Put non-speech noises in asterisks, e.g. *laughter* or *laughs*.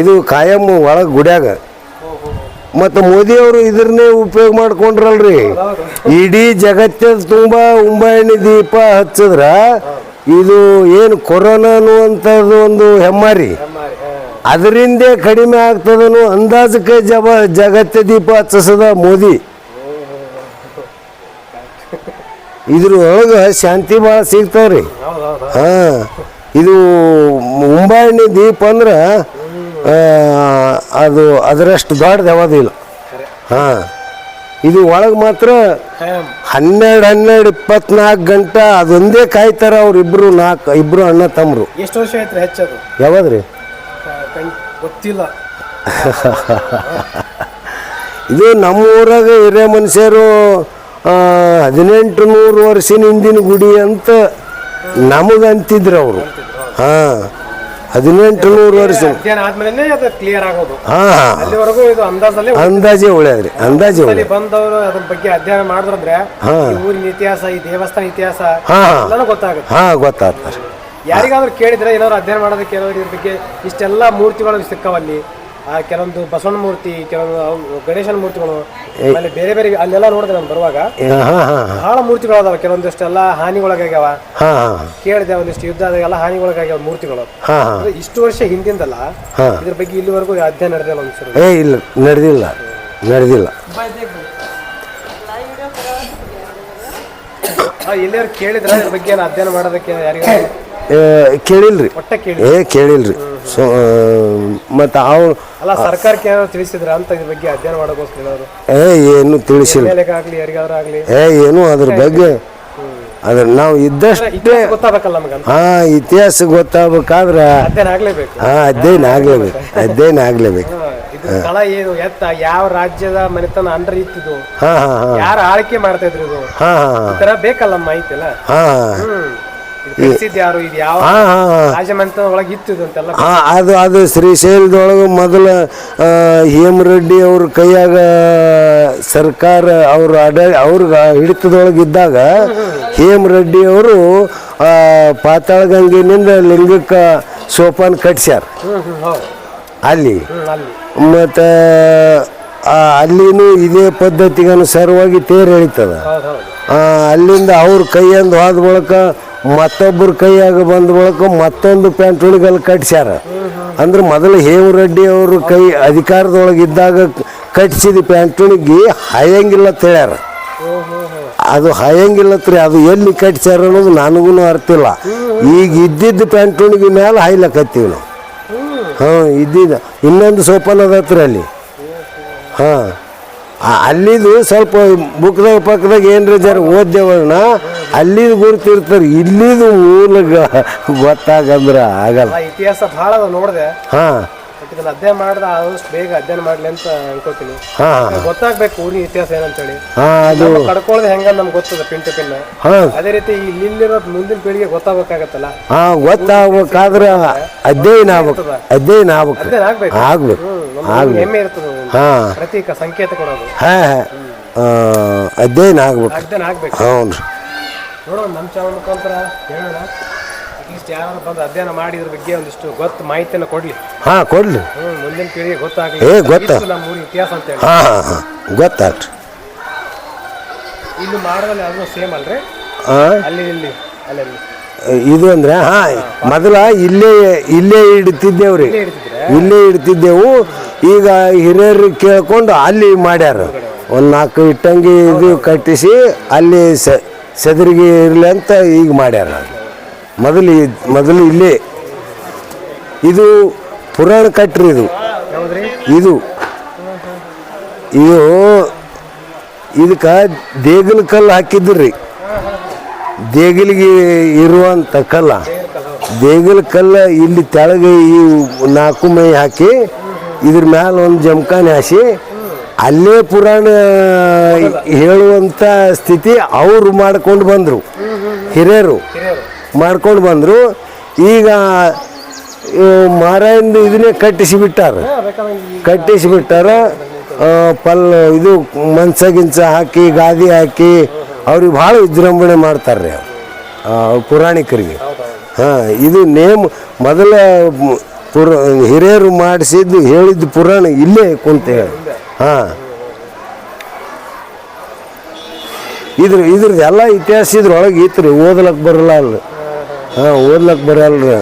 ಇದು ಕಾಯಂ ಒಳಗೆ ಗುಡ್ಯಾಗ. ಮತ್ತು ಮೋದಿಯವರು ಇದ್ರನ್ನೇ ಉಪಯೋಗ ಮಾಡ್ಕೊಂಡ್ರಲ್ರಿ. ಇಡೀ ಜಗತ್ತದ ತುಂಬ ಉಂಬಾಣಿ ದೀಪ ಹಚ್ಚಿದ್ರ ಇದು ಏನು ಕೊರೋನಾ ಅನ್ನುವಂಥದ್ದು ಒಂದು ಹೆಮ್ಮಾರಿ. ಅದರಿಂದೇ ಕಡಿಮೆ ಆಗ್ತದನು ಅಂದಾಜಕ್ಕೆ ಜಬ ಜಗತ್ತ ದೀಪ ಹಚ್ಚಿಸದ ಮೋದಿ. ಇದ್ರೊಳಗೆ ಶಾಂತಿ ಭಾಳ ಸಿಗ್ತಾವ್ರಿ. ಹಾಂ, ಇದು ಮುಂಬಾಣಿ ದೀಪ ಅಂದ್ರೆ ಅದು ಅದರಷ್ಟು ದೊಡ್ಡದು ಯಾವುದಿಲ್ಲ ಹಾಂ. ಇದು ಒಳಗೆ ಮಾತ್ರ ಹನ್ನೆರಡು ಹನ್ನೆರಡು ಇಪ್ಪತ್ನಾಲ್ಕು ಗಂಟೆ ಅದೊಂದೇ ಕಾಯ್ತಾರ ಅವ್ರಿಬ್ರು ನಾಲ್ಕು ಇಬ್ಬರು ಅಣ್ಣ ತಮ್ಮರು ಎಷ್ಟು ವರ್ಷ ಆಯ್ತು ಹೆಚ್ಚದು? ಯಾವ್ದ್ರಿ? ಗೊತ್ತಿಲ್ಲ. *laughs* ಇದು ನಮ್ಮ ಊರಾಗ ಹಿರಿಯ ಮನುಷ್ಯರು ಹದಿನೆಂಟು ನೂರು ವರ್ಷದ ಹಿಂದಿನ ಗುಡಿ ಅಂತ ನಮಗಂತಿದ್ರು ಅವರು. ಹಾಂ. ಹದಿನೆಂಟು ನೂರು ವರ್ಷ ಅಧ್ಯಯನ ಆದ್ಮೇಲೆ ಅದು ಕ್ಲಿಯರ್ ಆಗೋದು. ಹಾಂ ಅಲ್ಲಿವರೆಗೂ ಇದು ಅಂದಾಜಲ್ಲಿ ಅಂದಾಜೆ ಒಳ್ಳೆಯದ್ರಿ ಅಂದಾಜೆ ಅಲ್ಲಿ ಬಂದವರು ಅದ್ರ ಬಗ್ಗೆ ಅಧ್ಯಯನ ಮಾಡಿದ್ರಂದ್ರೆ ಹಾ. ಈ ಊರಿನ ಇತಿಹಾಸ ಈ ದೇವಸ್ಥಾನ ಇತಿಹಾಸ ಹಾಂ ಎಲ್ಲಾನು ಗೊತ್ತಾಗುತ್ತೆ. ಹಾಂ ಗೊತ್ತಾಗ್ತಾರೆ ಯಾರಿಗಾದ್ರೂ ಕೇಳಿದ್ರೆ ಏನಾದ್ರು ಅಧ್ಯಯನ ಮಾಡೋದಕ್ಕೆ ಏನಾದ್ರು ಇದ್ರ ಬಗ್ಗೆ ಇಷ್ಟೆಲ್ಲ ಮೂರ್ತಿಗಳು ಸಿಕ್ಕವಲ್ಲಿ ಆ ಕೆಲವೊಂದು ಬಸವಣ್ಣ ಮೂರ್ತಿ ಕೆಲವೊಂದು ಅವು ಗಣೇಶನ ಮೂರ್ತಿಗಳು ಆಮೇಲೆ ಬೇರೆ ಬೇರೆ ಅಲ್ಲೆಲ್ಲ ನೋಡಿದೆ ನಾನು ಬರುವಾಗ. ಹಾಂ ಹಾಂ ಹಾಂ. ಬಹಳ ಮೂರ್ತಿಗಳು ಅದಾವ ಕೆಲವೊಂದಿಷ್ಟೆಲ್ಲ ಹಾನಿಗೊಳಗಾಗ್ಯಾವ. ಹಾಂ ಹಾಂ ಕೇಳಿದೆ ಒಂದಿಷ್ಟು ಯುದ್ಧ ಆದಾಗೆಲ್ಲ ಹಾನಿಗೊಳಗಾಗ್ಯಾವ ಮೂರ್ತಿಗಳು. ಅಂದ್ರೆ ಇಷ್ಟು ವರ್ಷ ಹಿಂದಿಂದಲ್ಲ. ಇದ್ರ ಬಗ್ಗೆ ಇಲ್ಲಿವರೆಗೂ ಅಧ್ಯಯನ ನಡೆದಿಲ್ಲ ಒಂದ್ಸರಿ ಏ ಇಲ್ಲ ನಡೆದಿಲ್ಲ ನಡೆದಿಲ್ಲ. ಎಲ್ಲಾರು ಕೇಳಿದ್ರೆ ಅದ್ರ ಬಗ್ಗೆ ಏನು ಅಧ್ಯಯನ ಮಾಡೋದಕ್ಕೆ ಯಾರಿಗ ಕೇಳಿಲ್ರಿ. ಏ ಕೇಳಿಲ್ರಿ. ಸೊ ಮತ್ತು ಅವ್ರು ಅಲ್ಲ ಸರ್ಕಾರಕ್ಕೆ ಏನಾದ್ರು ತಿಳಿಸಿದ್ರ ಅಂತ ಇದ್ರ ಬಗ್ಗೆ ಅಧ್ಯಯನ ಮಾಡೋಕೋಸ್ಕರ ಏನಾದ್ರು ಏ ಏನು ತಿಳಿಸಿಲ್ಲ. ಆಗಲಿ ಯಾರಿಗಾದ್ರೂ ಆಗ್ಲಿ. ಏ ಏನು ಅದ್ರ ಬಗ್ಗೆ ಅದ್ರ ನಾವು ಇದ್ದಷ್ಟೇ ಇತಿಹಾಸ ಗೊತ್ತಾಗಬೇಕಲ್ಲ ನಮ್ಗೆ ಹಾ ಇತಿಹಾಸ ಗೊತ್ತಾಗಬೇಕಾದ್ರೆ ಅಧ್ಯಯನ ಆಗ್ಲೇಬೇಕು. ಹಾ ಅಧ್ಯಯನ ಆಗ್ಲೇಬೇಕು. ಅಧ್ಯಯನ ಆಗ್ಲೇಬೇಕು. ಸ್ಥಳ ಏನು ಎತ್ತ ಯಾವ ರಾಜ್ಯದ ಮನೆತನ ಅಂಡರ್ ಇತ್ತಿದು. ಹಾ ಹಾ ಹಾ. ಯಾರು ಆಳ್ಕೆ ಮಾಡ್ತಾ ಇದ್ರು ಇದು. ಬೇಕಲ್ಲ ಮಾಹಿತಿ ಅಲ್ಲ. ಹಾ ಯಾರು? ಇದು ಯಾವ ಹಾ ಅಂತೆಲ್ಲ ಅದು ಅದು ಶ್ರೀಶೈಲದೊಳಗೆ ಮೊದಲ ಆ, ಹೇಮರೆಡ್ಡಿ ಅವ್ರ ಕೈಯಾಗ ಸರ್ಕಾರ ಅವ್ರ ಅಡ ಅವ್ರ ಹಿಡಿತದೊಳಗೆ ಇದ್ದಾಗ ಹೇಮರೆಡ್ಡಿ ಅವರು ಆ, ಪಾತಾಳಗಂಗೆನಿಂದ ಲಿಂಗಕ್ಕೆ ಸೋಪಾನ ಕಟ್ಸ್ಯಾರ. ಹ್ಮ್ ಹ್ಮ್ ಹೌದು. ಅಲ್ಲಿ. ಹ್ಮ್ ಅಲ್ಲಿ. ಮತ್ತು ಅಲ್ಲಿನೂ ಇದೇ ಪದ್ಧತಿಗೆ ಅನುಸಾರವಾಗಿ ತೇರು ಎಳಿತದ. ಹೌದು ಹೌದು. ಆ, ಅಲ್ಲಿಂದ ಅವ್ರ ಕೈಯಂದು ಹೋದ ಬಳಿಕ ಮತ್ತೊಬ್ಬರ ಕೈಯಾಗ ಬಂದ ಬಳಿಕ ಮತ್ತೊಂದು ಪ್ಯಾಂಟ್ ಅಲ್ಲಿ ಕಟ್ಸ್ಯಾರ. ಅಂದ್ರೆ ಮೊದಲು ಹೇಮರೆಡ್ಡಿ ಅವರು ಕೈ ಅಧಿಕಾರದೊಳಗೆ ಇದ್ದಾಗ ಕಟ್ಸಿದ ಪ್ಯಾಂಟ್ ಹುಡುಗಿ ಹಾಯಂಗಿಲ್ಲ ಹೇಳ್ಯಾರ. ಅದು ಹಾಯಂಗಿಲ್ಲತ್ರಿ ಅದು ಎಲ್ಲಿ ಕಟ್ಸ್ಯಾರ ಅನ್ನೋದು ನನಗೂ ಇಲ್ಲ. ಈಗ ಇದ್ದಿದ್ದ ಪ್ಯಾಂಟ್ ಹುಡುಗಿ ಮೇಲೆ ಹಾಯ್ಲಕತ್ತೀವಿ ನಾವು. ಹಾಂ, ಇದ್ದಿದ್ದ. ಇನ್ನೊಂದು ಸೋಪಾನ ಅದತ್ರಿ ಅಲ್ಲಿ. ಹಾಂ, ಅಲ್ಲಿದು ಸ್ವಲ್ಪ ಬುಕ್ದಾಗ ಪಕ್ಕದಾಗ ಏನ್ರ ಜರ ಓದ್ದೇವಣ್ಣ ಅಲ್ಲಿದು ಗುರುತಿರ್ತಾರೆ ಇಲ್ಲಿದು ಊರ್ಗ ಗೊತ್ತಾಗಂದ್ರ ಆಗಲ್ಲ. ಇತಿಹಾಸ ಬಹಳ ಅದ ನೋಡಿದೆ. ಹಾ. ಇದನ್ನ ಅಧ್ಯಯನ ಮಾಡಿದ್ರೆ ಆದಷ್ಟು ಬೇಗ ಅಧ್ಯಯನ ಮಾಡ್ಲಿ ಅಂತ ಅನ್ಕೋತೀನಿ. ಹಾಂ. ಗೊತ್ತಾಗ್ಬೇಕು ಊರಿನ ಇತಿಹಾಸ ಏನಂತೇಳಿ. ಹಾಂ ಅದು ನಮ್ಮ ಕಡ್ಕೊಳ್ಳೋದು ಹೆಂಗ ನಮ್ಗೆ ಗೊತ್ತದ ಪಿನ್ ಟು ಪಿನ್. ಹಾಂ. ಅದೇ ರೀತಿ ಇಲ್ಲಿರೋ ಮುಂದಿನ ಪೀಳಿಗೆ ಗೊತ್ತಾಗಬೇಕಾಗತ್ತಲ್ಲ. ಹಾ ಗೊತ್ತಾಗ್ಬೇಕಾದ್ರೆ ಅಧ್ಯಯನ ಆಗ್ಬೇಕು. ಅಧ್ಯಯನ ಆಗ್ಬೇಕು. ಅಧ್ಯಯನ ಆಗ್ಬೇಕು. ಆಗ್ಬೇಕು. ಹ್ಮ್ ನಮ್ಗೆ ಹೆಮ್ಮೆ ಇರ್ತದೆ ಹಾಂ. ಪ್ರತೀಕ ಸಂಕೇತ ಕೊಡೋದು. ಹಾಂ ಅಧ್ಯಯನ ಆಗ್ಬೇಕು. ಅಧ್ಯಯನ ಆಗ್ಬೇಕು. ಹ್ಞೂ ನೋಡೋಣ ನಮ್ಮ ಚಾನಲ್ ಮುಖಾಂತರ ಹೇಳೋಣ. ಅಟ್ಲೀಸ್ಟ್ ಯಾರು ಬಂದು ಅಧ್ಯಯನ ಮಾಡಿದ್ರ ಬಗ್ಗೆ ಒಂದಿಷ್ಟು ಗೊತ್ತು ಮಾಹಿತಿಯನ್ನು ಕೊಡ್ಲಿ. ಹಾಂ ಕೊಡ್ಲಿ. ಹ್ಞೂ ಮುಂದಿನ ಪೀಳಿಗೆ ಗೊತ್ತಾಗ್ಲಿ. ಏ, ಗೊತ್ತಾ? ನಮ್ಮ ಊರಿನ ಇತಿಹಾಸ ಅಂತ ಹೇಳಿ ಹಾಂ ಹಾಂ ಹಾಂ. ಗೊತ್ತಾಗ್ರಿ ಇಲ್ಲಿ ಮಾಡೋದಲ್ಲಿ ಅದನ್ನು ಸೇಮ್ ಅಲ್ರಿ? ಹಾಂ ಅಲ್ಲಿ ಇಲ್ಲಿ ಅಲ್ಲಿ ಇದು ಅಂದ್ರೆ ಹಾ ಮೊದಲ ಇಲ್ಲೇ ಇಲ್ಲೇ ಇಡ್ತಿದ್ದೇವ್ರಿ. ಇಲ್ಲೇ ಇಡ್ತಿದ್ದೆವು. ಈಗ ಹಿರಿಯರು ಕೇಳ್ಕೊಂಡು ಅಲ್ಲಿ ಮಾಡ್ಯಾರ. ಒಂದು ನಾಲ್ಕು ಇಟ್ಟಂಗಿ ಇದು ಕಟ್ಟಿಸಿ ಅಲ್ಲಿ ಸ ಸೆದರಿಗೆ ಇರಲಿ ಅಂತ ಈಗ ಮಾಡ್ಯಾರ. ಮೊದಲು ಮೊದಲು ಇಲ್ಲಿ. ಇದು ಪುರಾಣ ಕಟ್ಟ್ರಿ ಇದು. ಇದು. ಇದು ಇದಕ್ಕೆ ದೇಗಲ ಕಲ್ಲು ಹಾಕಿದ್ರಿ. ದೇಗಲಿಗೆ ಇರುವಂಥ ಕಲ್ಲ. ದೇಗಲ ಕಲ್ಲ ಇಲ್ಲಿ ತೆಳಗೆ ಈ ನಾಲ್ಕು ಮೈ ಹಾಕಿ ಇದ್ರ ಮ್ಯಾಲ ಒಂದು ಜಮಖಾನೆ ಹಾಸಿ ಅಲ್ಲೇ ಪುರಾಣ ಹೇಳುವಂಥ ಸ್ಥಿತಿ ಅವರು ಮಾಡ್ಕೊಂಡು ಬಂದರು. ಹಿರಿಯರು ಮಾಡ್ಕೊಂಡು ಬಂದರು. ಈಗ ಮಾರಾಯಿಂದ ಇದನ್ನೇ ಕಟ್ಟಿಸಿ ಬಿಟ್ಟಾರ. ಕಟ್ಟಿಸಿ ಬಿಟ್ಟಾರ. ಪಲ್ ಇದು ಮಂಚ ಗಿಂಚ ಹಾಕಿ ಗಾದಿ ಹಾಕಿ ಅವ್ರಿಗೆ ಭಾಳ ವಿಜೃಂಭಣೆ ಮಾಡ್ತಾರೆ ಪುರಾಣಿಕರಿಗೆ. ಹಾಂ ಇದು ನೇಮ್ ಮೊದಲ ಪುರ ಹಿರಿಯರು ಮಾಡಿಸಿದ್ದು ಹೇಳಿದ್ದು ಪುರಾಣ ಇಲ್ಲೇ ಕುಂತೆ. ಹಾಂ. ಇದ್ರ ಇದ್ರದ್ದು ಎಲ್ಲ ಇತಿಹಾಸ ಇದ್ರೊಳಗೆ ಇತ್ತು ರೀ ಓದ್ಲಕ್ಕೆ ಬರಲ್ಲ ಅಲ್ಲ. ಹಾಂ ಓದ್ಲಕ್ಕೆ ಬರಲ್ಲ ರೀ.